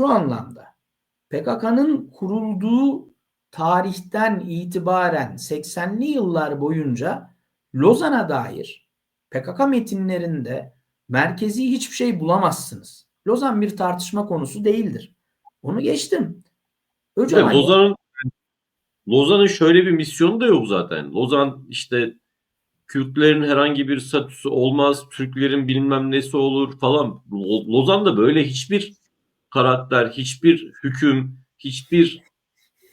şu anlamda PKK'nın kurulduğu tarihten itibaren 80'li yıllar boyunca Lozan'a dair PKK metinlerinde merkezi hiçbir şey bulamazsınız. Lozan bir tartışma konusu değildir. Onu geçtim. Öcalan Lozan'ın Lozan'ın şöyle bir misyonu da yok zaten. Lozan işte Kürtlerin herhangi bir statüsü olmaz, Türklerin bilmem nesi olur falan. Lozan'da böyle hiçbir karakter, hiçbir hüküm, hiçbir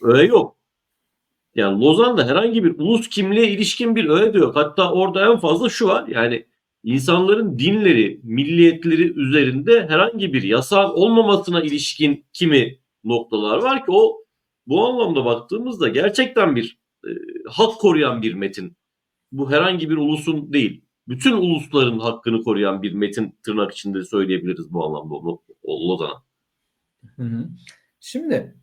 öğe yok. Yani Lozan'da herhangi bir ulus kimliğe ilişkin bir öğe de yok. Hatta orada en fazla şu var. Yani insanların dinleri, milliyetleri üzerinde herhangi bir yasal olmamasına ilişkin kimi noktalar var ki o bu anlamda baktığımızda gerçekten bir e, hak koruyan bir metin. Bu herhangi bir ulusun değil. Bütün ulusların hakkını koruyan bir metin tırnak içinde söyleyebiliriz bu anlamda Şimdi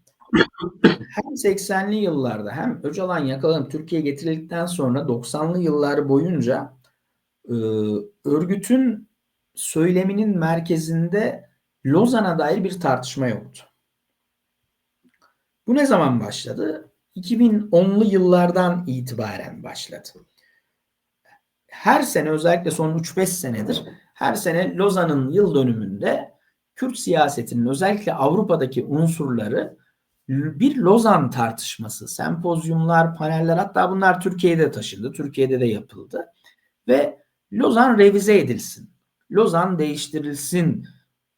hem 80'li yıllarda hem Öcalan yakalanıp Türkiye'ye getirildikten sonra 90'lı yıllar boyunca örgütün söyleminin merkezinde Lozan'a dair bir tartışma yoktu. Bu ne zaman başladı? 2010'lu yıllardan itibaren başladı. Her sene özellikle son 3-5 senedir her sene Lozan'ın yıl dönümünde Kürt siyasetinin özellikle Avrupa'daki unsurları bir Lozan tartışması, sempozyumlar, paneller hatta bunlar Türkiye'de taşındı. Türkiye'de de yapıldı. Ve Lozan revize edilsin. Lozan değiştirilsin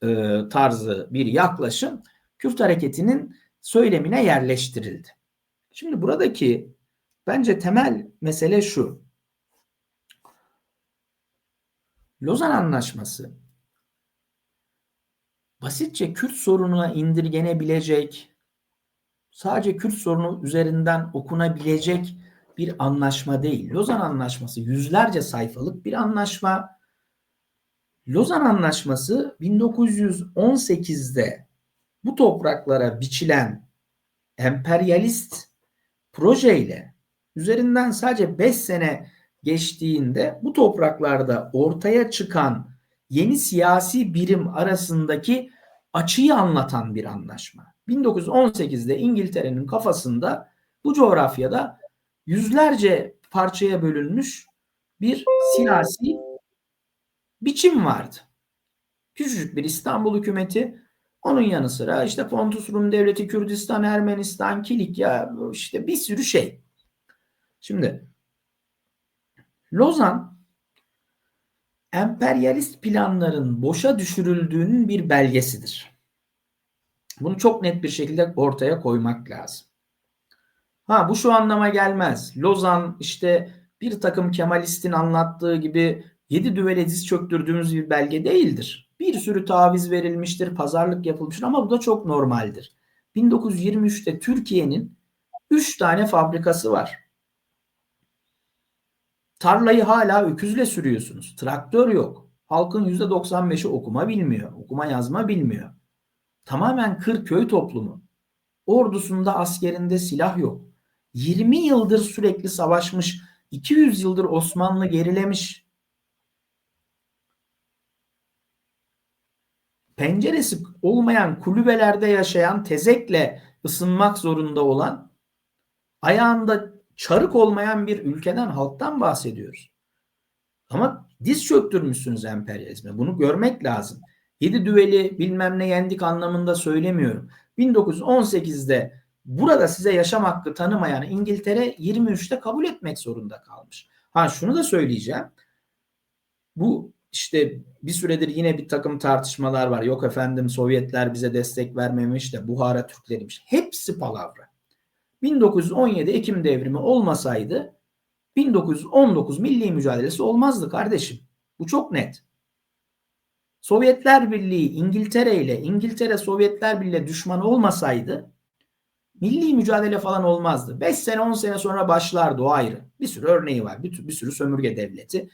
e, tarzı bir yaklaşım Kürt hareketinin söylemine yerleştirildi. Şimdi buradaki bence temel mesele şu. Lozan Anlaşması basitçe Kürt sorununa indirgenebilecek, sadece Kürt sorunu üzerinden okunabilecek bir anlaşma değil. Lozan Anlaşması yüzlerce sayfalık bir anlaşma. Lozan Anlaşması 1918'de bu topraklara biçilen emperyalist projeyle üzerinden sadece 5 sene geçtiğinde bu topraklarda ortaya çıkan yeni siyasi birim arasındaki açıyı anlatan bir anlaşma. 1918'de İngiltere'nin kafasında bu coğrafyada yüzlerce parçaya bölünmüş bir siyasi biçim vardı. Küçücük bir İstanbul hükümeti onun yanı sıra işte Pontus Rum Devleti, Kürdistan, Ermenistan, Kilikya işte bir sürü şey. Şimdi Lozan emperyalist planların boşa düşürüldüğünün bir belgesidir. Bunu çok net bir şekilde ortaya koymak lazım. Ha bu şu anlama gelmez. Lozan işte bir takım Kemalist'in anlattığı gibi yedi düvele diz çöktürdüğümüz bir belge değildir. Bir sürü taviz verilmiştir, pazarlık yapılmıştır ama bu da çok normaldir. 1923'te Türkiye'nin 3 tane fabrikası var. Tarlayı hala öküzle sürüyorsunuz. Traktör yok. Halkın %95'i okuma bilmiyor. Okuma yazma bilmiyor. Tamamen kır köy toplumu. Ordusunda askerinde silah yok. 20 yıldır sürekli savaşmış. 200 yıldır Osmanlı gerilemiş. Penceresi olmayan kulübelerde yaşayan tezekle ısınmak zorunda olan ayağında çarık olmayan bir ülkeden halktan bahsediyoruz. Ama diz çöktürmüşsünüz emperyalizme. Bunu görmek lazım. Yedi düveli bilmem ne yendik anlamında söylemiyorum. 1918'de burada size yaşam hakkı tanımayan İngiltere 23'te kabul etmek zorunda kalmış. Ha şunu da söyleyeceğim. Bu işte bir süredir yine bir takım tartışmalar var. Yok efendim Sovyetler bize destek vermemiş de Buhara Türkleriymiş. Hepsi palavra. 1917 Ekim devrimi olmasaydı 1919 milli mücadelesi olmazdı kardeşim. Bu çok net. Sovyetler Birliği İngiltere ile İngiltere Sovyetler Birliği düşman olmasaydı milli mücadele falan olmazdı. 5 sene 10 sene sonra başlardı o ayrı. Bir sürü örneği var. Bir, bir sürü sömürge devleti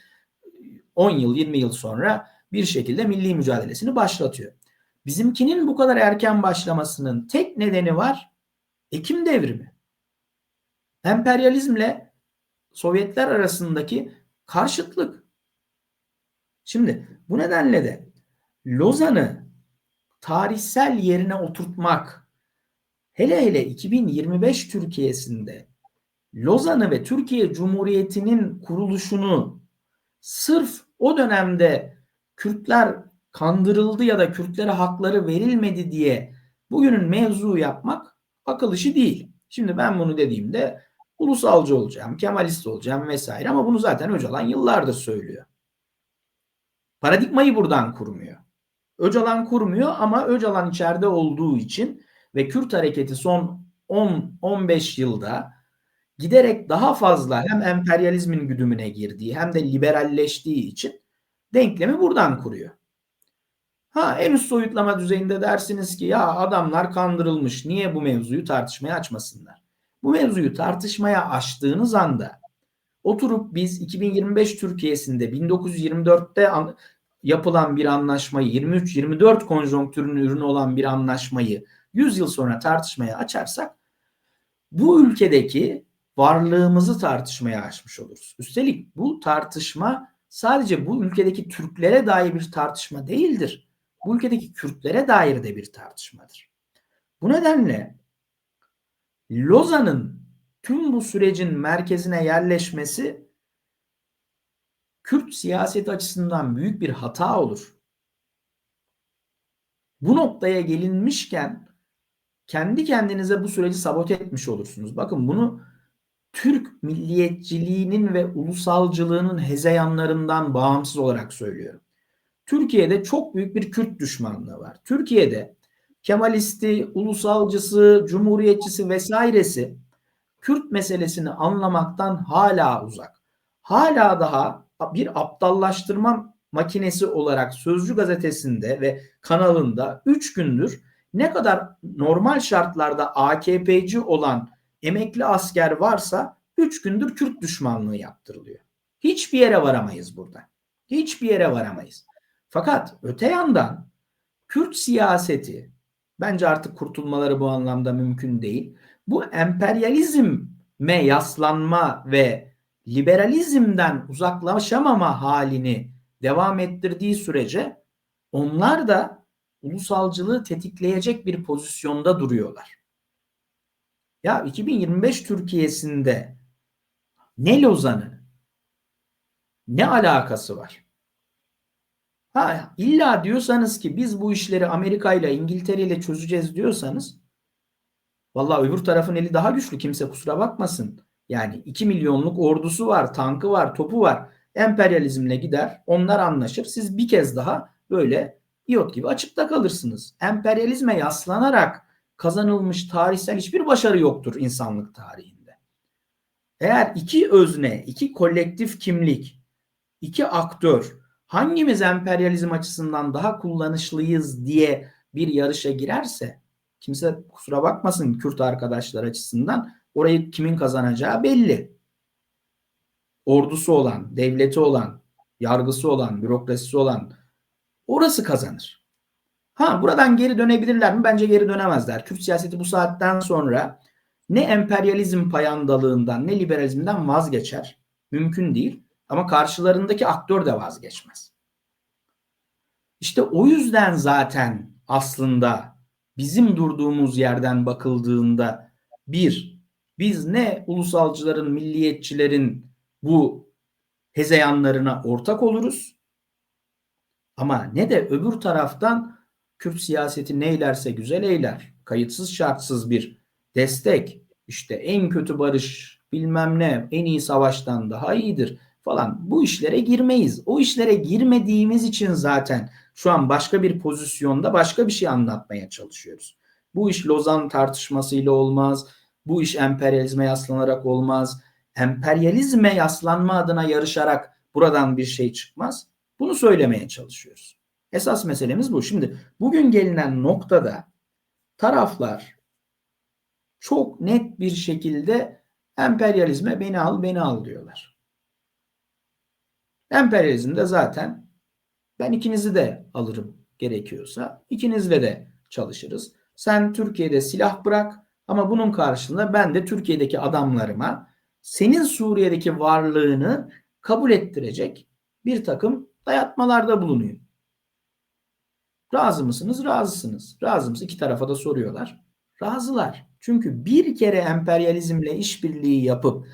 10 yıl 20 yıl sonra bir şekilde milli mücadelesini başlatıyor. Bizimkinin bu kadar erken başlamasının tek nedeni var. Ekim devrimi emperyalizmle Sovyetler arasındaki karşıtlık. Şimdi bu nedenle de Lozan'ı tarihsel yerine oturtmak hele hele 2025 Türkiye'sinde Lozan'ı ve Türkiye Cumhuriyeti'nin kuruluşunu sırf o dönemde Kürtler kandırıldı ya da Kürtlere hakları verilmedi diye bugünün mevzu yapmak akıl işi değil. Şimdi ben bunu dediğimde ulusalcı olacağım, Kemalist olacağım vesaire ama bunu zaten Öcalan yıllardır söylüyor. Paradigmayı buradan kurmuyor. Öcalan kurmuyor ama Öcalan içeride olduğu için ve Kürt hareketi son 10-15 yılda giderek daha fazla hem emperyalizmin güdümüne girdiği hem de liberalleştiği için denklemi buradan kuruyor. Ha en üst soyutlama düzeyinde dersiniz ki ya adamlar kandırılmış niye bu mevzuyu tartışmaya açmasınlar? Bu mevzuyu tartışmaya açtığınız anda oturup biz 2025 Türkiye'sinde 1924'te an, yapılan bir anlaşmayı 23-24 konjonktürün ürünü olan bir anlaşmayı 100 yıl sonra tartışmaya açarsak bu ülkedeki varlığımızı tartışmaya açmış oluruz. Üstelik bu tartışma sadece bu ülkedeki Türklere dair bir tartışma değildir. Bu ülkedeki Kürtlere dair de bir tartışmadır. Bu nedenle Lozan'ın tüm bu sürecin merkezine yerleşmesi Kürt siyaseti açısından büyük bir hata olur. Bu noktaya gelinmişken kendi kendinize bu süreci sabote etmiş olursunuz. Bakın bunu Türk milliyetçiliğinin ve ulusalcılığının hezeyanlarından bağımsız olarak söylüyorum. Türkiye'de çok büyük bir Kürt düşmanlığı var. Türkiye'de Kemalisti, ulusalcısı, cumhuriyetçisi vesairesi Kürt meselesini anlamaktan hala uzak. Hala daha bir aptallaştırma makinesi olarak Sözcü gazetesinde ve kanalında 3 gündür ne kadar normal şartlarda AKP'ci olan emekli asker varsa 3 gündür Kürt düşmanlığı yaptırılıyor. Hiçbir yere varamayız burada. Hiçbir yere varamayız. Fakat öte yandan Kürt siyaseti bence artık kurtulmaları bu anlamda mümkün değil. Bu emperyalizme yaslanma ve liberalizmden uzaklaşamama halini devam ettirdiği sürece onlar da ulusalcılığı tetikleyecek bir pozisyonda duruyorlar. Ya 2025 Türkiye'sinde ne Lozan'ı ne alakası var? Ha illa diyorsanız ki biz bu işleri Amerika ile İngiltere ile çözeceğiz diyorsanız vallahi öbür tarafın eli daha güçlü kimse kusura bakmasın. Yani 2 milyonluk ordusu var, tankı var, topu var. Emperyalizmle gider, onlar anlaşır. Siz bir kez daha böyle iot gibi açıkta kalırsınız. Emperyalizme yaslanarak kazanılmış tarihsel hiçbir başarı yoktur insanlık tarihinde. Eğer iki özne, iki kolektif kimlik, iki aktör hangimiz emperyalizm açısından daha kullanışlıyız diye bir yarışa girerse kimse kusura bakmasın Kürt arkadaşlar açısından orayı kimin kazanacağı belli. Ordusu olan, devleti olan, yargısı olan, bürokrasisi olan orası kazanır. Ha buradan geri dönebilirler mi? Bence geri dönemezler. Kürt siyaseti bu saatten sonra ne emperyalizm payandalığından ne liberalizmden vazgeçer. Mümkün değil. Ama karşılarındaki aktör de vazgeçmez. İşte o yüzden zaten aslında bizim durduğumuz yerden bakıldığında bir, biz ne ulusalcıların, milliyetçilerin bu hezeyanlarına ortak oluruz ama ne de öbür taraftan Kürt siyaseti neylerse güzel eyler. Kayıtsız şartsız bir destek. İşte en kötü barış bilmem ne en iyi savaştan daha iyidir falan. Bu işlere girmeyiz. O işlere girmediğimiz için zaten şu an başka bir pozisyonda başka bir şey anlatmaya çalışıyoruz. Bu iş Lozan tartışmasıyla olmaz. Bu iş emperyalizme yaslanarak olmaz. Emperyalizme yaslanma adına yarışarak buradan bir şey çıkmaz. Bunu söylemeye çalışıyoruz. Esas meselemiz bu. Şimdi bugün gelinen noktada taraflar çok net bir şekilde emperyalizme beni al beni al diyorlar. Emperyalizmde zaten ben ikinizi de alırım gerekiyorsa ikinizle de çalışırız. Sen Türkiye'de silah bırak ama bunun karşılığında ben de Türkiye'deki adamlarıma senin Suriye'deki varlığını kabul ettirecek bir takım dayatmalarda bulunayım. Razı mısınız? Razısınız. Razı mısınız? İki tarafa da soruyorlar. Razılar. Çünkü bir kere emperyalizmle işbirliği yapıp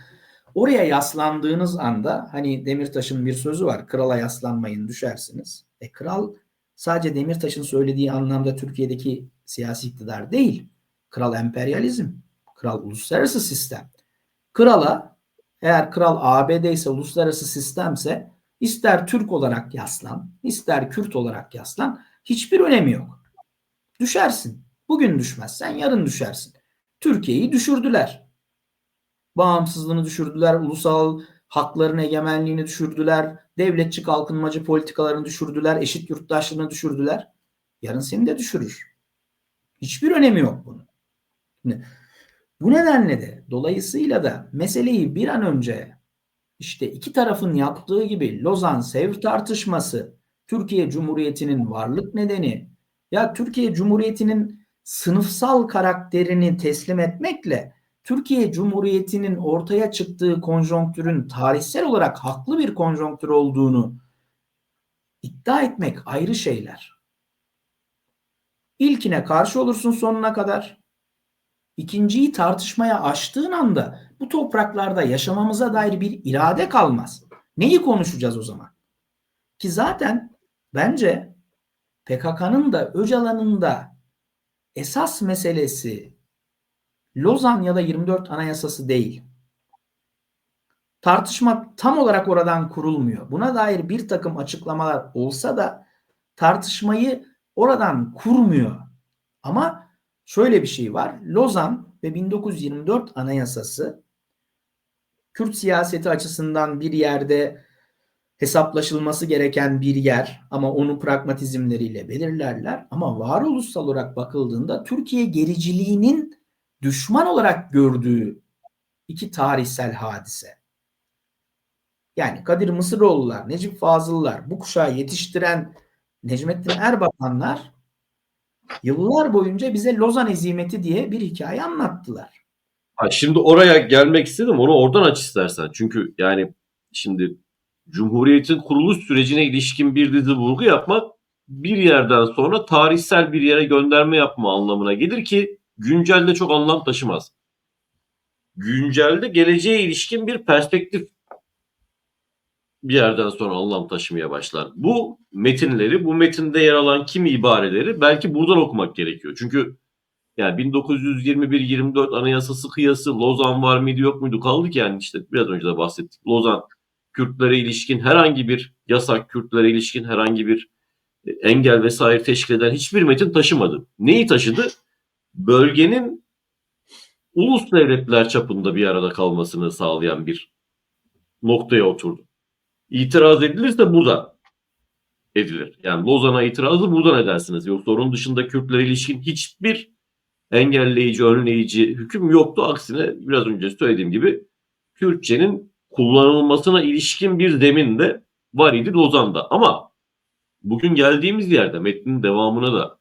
oraya yaslandığınız anda hani Demirtaş'ın bir sözü var. Krala yaslanmayın düşersiniz. E kral sadece Demirtaş'ın söylediği anlamda Türkiye'deki siyasi iktidar değil. Kral emperyalizm. Kral uluslararası sistem. Krala eğer kral ABD ise uluslararası sistemse ister Türk olarak yaslan, ister Kürt olarak yaslan hiçbir önemi yok. Düşersin. Bugün düşmezsen yarın düşersin. Türkiye'yi düşürdüler. Bağımsızlığını düşürdüler, ulusal hakların egemenliğini düşürdüler, devletçi kalkınmacı politikalarını düşürdüler, eşit yurttaşlığını düşürdüler. Yarın seni de düşürür. Hiçbir önemi yok bunun. Şimdi, bu nedenle de dolayısıyla da meseleyi bir an önce işte iki tarafın yaptığı gibi Lozan-Sevr tartışması, Türkiye Cumhuriyeti'nin varlık nedeni, ya Türkiye Cumhuriyeti'nin sınıfsal karakterini teslim etmekle Türkiye Cumhuriyeti'nin ortaya çıktığı konjonktürün tarihsel olarak haklı bir konjonktür olduğunu iddia etmek ayrı şeyler. İlkine karşı olursun sonuna kadar. İkinciyi tartışmaya açtığın anda bu topraklarda yaşamamıza dair bir irade kalmaz. Neyi konuşacağız o zaman? Ki zaten bence PKK'nın da Öcalan'ın da esas meselesi Lozan ya da 24 Anayasası değil. Tartışma tam olarak oradan kurulmuyor. Buna dair bir takım açıklamalar olsa da tartışmayı oradan kurmuyor. Ama şöyle bir şey var. Lozan ve 1924 Anayasası Kürt siyaseti açısından bir yerde hesaplaşılması gereken bir yer ama onu pragmatizmleriyle belirlerler. Ama varoluşsal olarak bakıldığında Türkiye gericiliğinin düşman olarak gördüğü iki tarihsel hadise. Yani Kadir Mısıroğlular, Necip Fazıllar, bu kuşağı yetiştiren Necmettin Erbakanlar yıllar boyunca bize Lozan ezimeti diye bir hikaye anlattılar. Ha, şimdi oraya gelmek istedim. Onu oradan aç istersen. Çünkü yani şimdi Cumhuriyet'in kuruluş sürecine ilişkin bir dizi vurgu yapmak bir yerden sonra tarihsel bir yere gönderme yapma anlamına gelir ki güncelde çok anlam taşımaz. Güncelde geleceğe ilişkin bir perspektif bir yerden sonra anlam taşımaya başlar. Bu metinleri, bu metinde yer alan kimi ibareleri belki buradan okumak gerekiyor. Çünkü yani 1921-24 anayasası kıyası Lozan var mıydı yok muydu kaldı ki yani işte biraz önce de bahsettik. Lozan Kürtlere ilişkin herhangi bir yasak, Kürtlere ilişkin herhangi bir e, engel vesaire teşkil eden hiçbir metin taşımadı. Neyi taşıdı? Bölgenin ulus devletler çapında bir arada kalmasını sağlayan bir noktaya oturdu. İtiraz edilirse buradan edilir. Yani Lozan'a itirazı buradan edersiniz. Yoksa onun dışında Kürtlere ilişkin hiçbir engelleyici, önleyici hüküm yoktu. Aksine biraz önce söylediğim gibi Kürtçenin kullanılmasına ilişkin bir zemin de var idi Lozan'da. Ama bugün geldiğimiz yerde metnin devamına da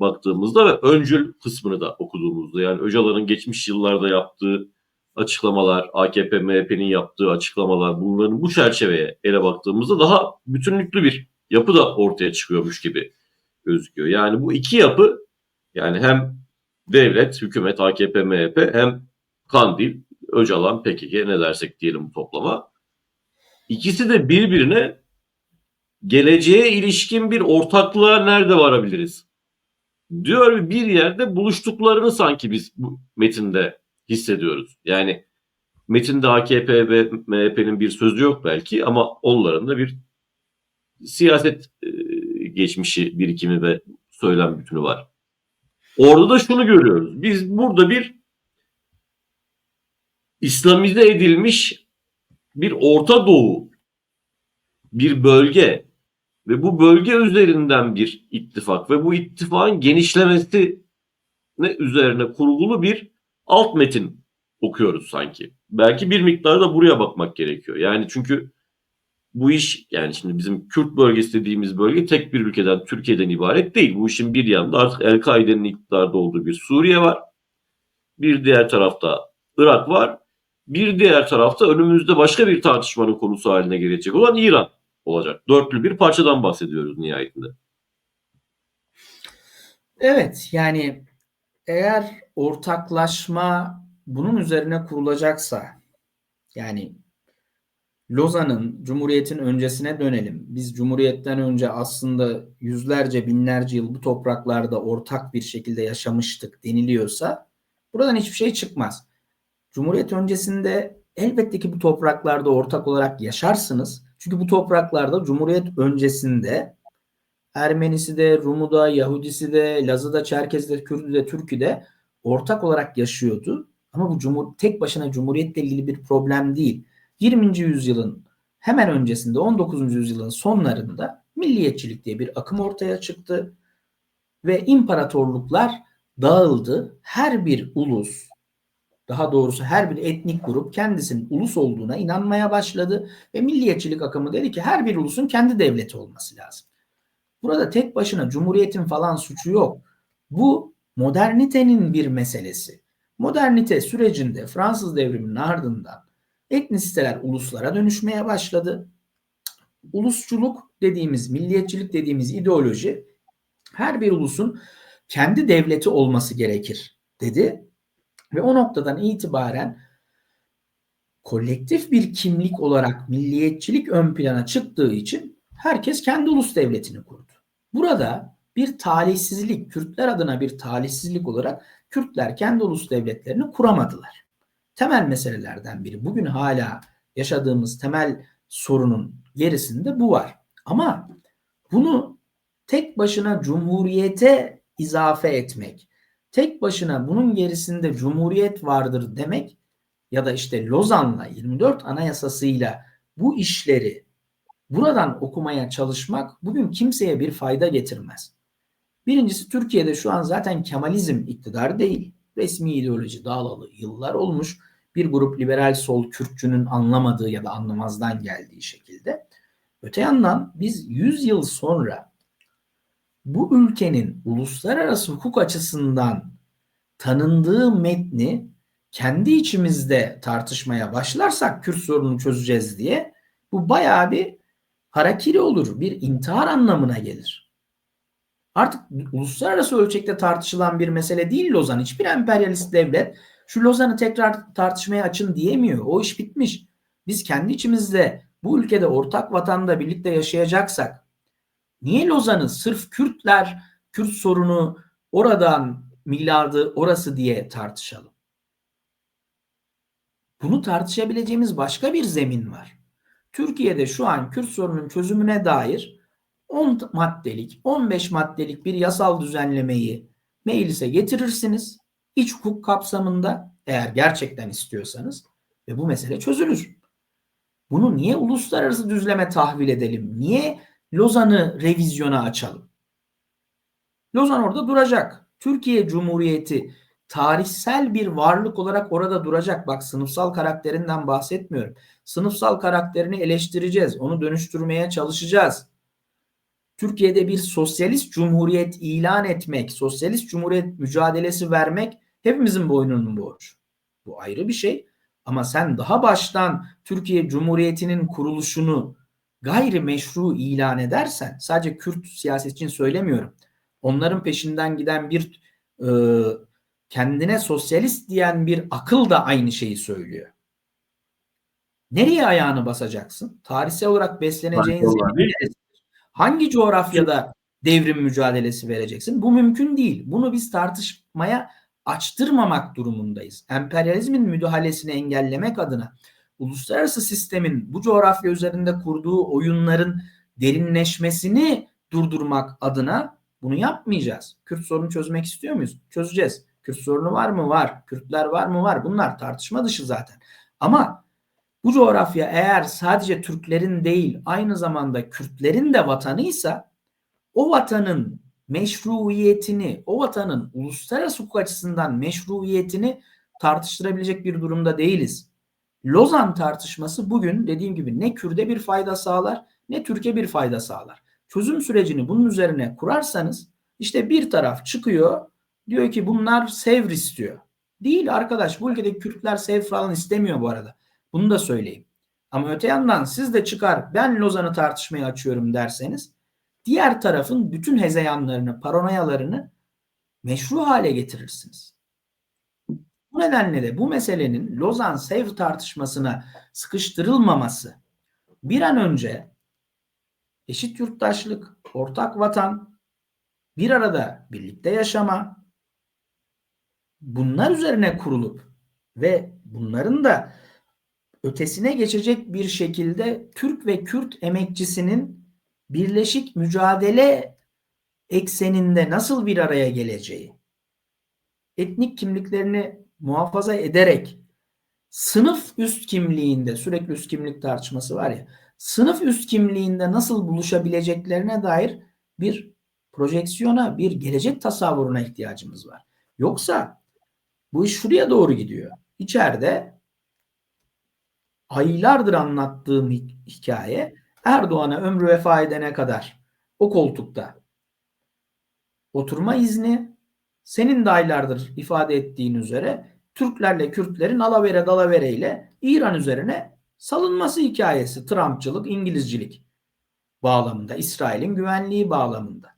baktığımızda ve öncül kısmını da okuduğumuzda yani Öcalan'ın geçmiş yıllarda yaptığı açıklamalar, AKP, MHP'nin yaptığı açıklamalar bunların bu çerçeveye ele baktığımızda daha bütünlüklü bir yapı da ortaya çıkıyormuş gibi gözüküyor. Yani bu iki yapı yani hem devlet, hükümet, AKP, MHP hem Kandil, Öcalan, PKK ne dersek diyelim bu toplama. İkisi de birbirine geleceğe ilişkin bir ortaklığa nerede varabiliriz? Diyor bir yerde buluştuklarını sanki biz bu metinde hissediyoruz. Yani metinde AKP ve MHP'nin bir sözü yok belki ama onların da bir siyaset e, geçmişi, birikimi ve söylem bütünü var. Orada da şunu görüyoruz. Biz burada bir İslamize edilmiş bir Orta Doğu, bir bölge ve bu bölge üzerinden bir ittifak ve bu ittifakın genişlemesi ne üzerine kurgulu bir alt metin okuyoruz sanki. Belki bir miktar da buraya bakmak gerekiyor. Yani çünkü bu iş yani şimdi bizim Kürt bölgesi dediğimiz bölge tek bir ülkeden Türkiye'den ibaret değil. Bu işin bir yanında artık El-Kaide'nin iktidarda olduğu bir Suriye var. Bir diğer tarafta Irak var. Bir diğer tarafta önümüzde başka bir tartışmanın konusu haline gelecek olan İran olacak. Dörtlü bir parçadan bahsediyoruz nihayetinde. Evet yani eğer ortaklaşma bunun üzerine kurulacaksa yani Lozan'ın Cumhuriyet'in öncesine dönelim. Biz Cumhuriyet'ten önce aslında yüzlerce binlerce yıl bu topraklarda ortak bir şekilde yaşamıştık deniliyorsa buradan hiçbir şey çıkmaz. Cumhuriyet öncesinde elbette ki bu topraklarda ortak olarak yaşarsınız. Çünkü bu topraklarda Cumhuriyet öncesinde Ermenisi de, Rumu da, Yahudisi de, Lazı da, Çerkezi de, Kürdü de, Türkü de ortak olarak yaşıyordu. Ama bu cumhur, tek başına Cumhuriyet'le ilgili bir problem değil. 20. yüzyılın hemen öncesinde 19. yüzyılın sonlarında milliyetçilik diye bir akım ortaya çıktı ve imparatorluklar dağıldı. Her bir ulus daha doğrusu her bir etnik grup kendisinin ulus olduğuna inanmaya başladı ve milliyetçilik akımı dedi ki her bir ulusun kendi devleti olması lazım. Burada tek başına cumhuriyetin falan suçu yok. Bu modernitenin bir meselesi. Modernite sürecinde Fransız devriminin ardından etnisiteler uluslara dönüşmeye başladı. Ulusçuluk dediğimiz, milliyetçilik dediğimiz ideoloji her bir ulusun kendi devleti olması gerekir dedi. Ve o noktadan itibaren kolektif bir kimlik olarak milliyetçilik ön plana çıktığı için herkes kendi ulus devletini kurdu. Burada bir talihsizlik, Kürtler adına bir talihsizlik olarak Kürtler kendi ulus devletlerini kuramadılar. Temel meselelerden biri. Bugün hala yaşadığımız temel sorunun gerisinde bu var. Ama bunu tek başına cumhuriyete izafe etmek, tek başına bunun gerisinde cumhuriyet vardır demek ya da işte Lozan'la 24 anayasasıyla bu işleri buradan okumaya çalışmak bugün kimseye bir fayda getirmez. Birincisi Türkiye'de şu an zaten Kemalizm iktidar değil. Resmi ideoloji dağılalı yıllar olmuş. Bir grup liberal sol Kürtçünün anlamadığı ya da anlamazdan geldiği şekilde. Öte yandan biz 100 yıl sonra bu ülkenin uluslararası hukuk açısından tanındığı metni kendi içimizde tartışmaya başlarsak Kürt sorununu çözeceğiz diye bu bayağı bir harakiri olur. Bir intihar anlamına gelir. Artık uluslararası ölçekte tartışılan bir mesele değil Lozan. Hiçbir emperyalist devlet şu Lozan'ı tekrar tartışmaya açın diyemiyor. O iş bitmiş. Biz kendi içimizde bu ülkede ortak vatanda birlikte yaşayacaksak niye Lozan'ı sırf Kürtler, Kürt sorunu oradan miladı orası diye tartışalım? Bunu tartışabileceğimiz başka bir zemin var. Türkiye'de şu an Kürt sorunun çözümüne dair 10 maddelik, 15 maddelik bir yasal düzenlemeyi meclise getirirsiniz. İç hukuk kapsamında eğer gerçekten istiyorsanız ve bu mesele çözülür. Bunu niye uluslararası düzleme tahvil edelim? Niye Lozan'ı revizyona açalım? Lozan orada duracak. Türkiye Cumhuriyeti tarihsel bir varlık olarak orada duracak. Bak sınıfsal karakterinden bahsetmiyorum. Sınıfsal karakterini eleştireceğiz. Onu dönüştürmeye çalışacağız. Türkiye'de bir sosyalist cumhuriyet ilan etmek, sosyalist cumhuriyet mücadelesi vermek hepimizin boynunun borcu. Bu ayrı bir şey. Ama sen daha baştan Türkiye Cumhuriyeti'nin kuruluşunu gayri meşru ilan edersen, sadece Kürt siyaset için söylemiyorum. Onların peşinden giden bir e, kendine sosyalist diyen bir akıl da aynı şeyi söylüyor. Nereye ayağını basacaksın? Tarihsel olarak besleneceğin zemin? Hangi coğrafyada devrim mücadelesi vereceksin? Bu mümkün değil. Bunu biz tartışmaya açtırmamak durumundayız. Emperyalizmin müdahalesini engellemek adına uluslararası sistemin bu coğrafya üzerinde kurduğu oyunların derinleşmesini durdurmak adına bunu yapmayacağız. Kürt sorunu çözmek istiyor muyuz? Çözeceğiz. Kürt sorunu var mı? Var. Kürtler var mı? Var. Bunlar tartışma dışı zaten. Ama bu coğrafya eğer sadece Türklerin değil aynı zamanda Kürtlerin de vatanıysa o vatanın meşruiyetini, o vatanın uluslararası hukuk açısından meşruiyetini tartıştırabilecek bir durumda değiliz. Lozan tartışması bugün dediğim gibi ne Kürt'e bir fayda sağlar ne Türkiye bir fayda sağlar. Çözüm sürecini bunun üzerine kurarsanız işte bir taraf çıkıyor diyor ki bunlar sevr istiyor. Değil arkadaş bu ülkedeki Kürtler sevr falan istemiyor bu arada. Bunu da söyleyeyim. Ama öte yandan siz de çıkar ben Lozan'ı tartışmaya açıyorum derseniz diğer tarafın bütün hezeyanlarını, paranoyalarını meşru hale getirirsiniz. Bu nedenle de bu meselenin Lozan Sev tartışmasına sıkıştırılmaması bir an önce eşit yurttaşlık, ortak vatan, bir arada birlikte yaşama bunlar üzerine kurulup ve bunların da ötesine geçecek bir şekilde Türk ve Kürt emekçisinin birleşik mücadele ekseninde nasıl bir araya geleceği, etnik kimliklerini muhafaza ederek sınıf üst kimliğinde sürekli üst kimlik tartışması var ya sınıf üst kimliğinde nasıl buluşabileceklerine dair bir projeksiyona, bir gelecek tasavvuruna ihtiyacımız var. Yoksa bu iş şuraya doğru gidiyor. İçeride aylardır anlattığım hikaye Erdoğan'a ömrü vefa edene kadar o koltukta oturma izni senin de aylardır ifade ettiğin üzere Türklerle Kürtlerin alavere dalavere ile İran üzerine salınması hikayesi Trumpçılık, İngilizcilik bağlamında, İsrail'in güvenliği bağlamında.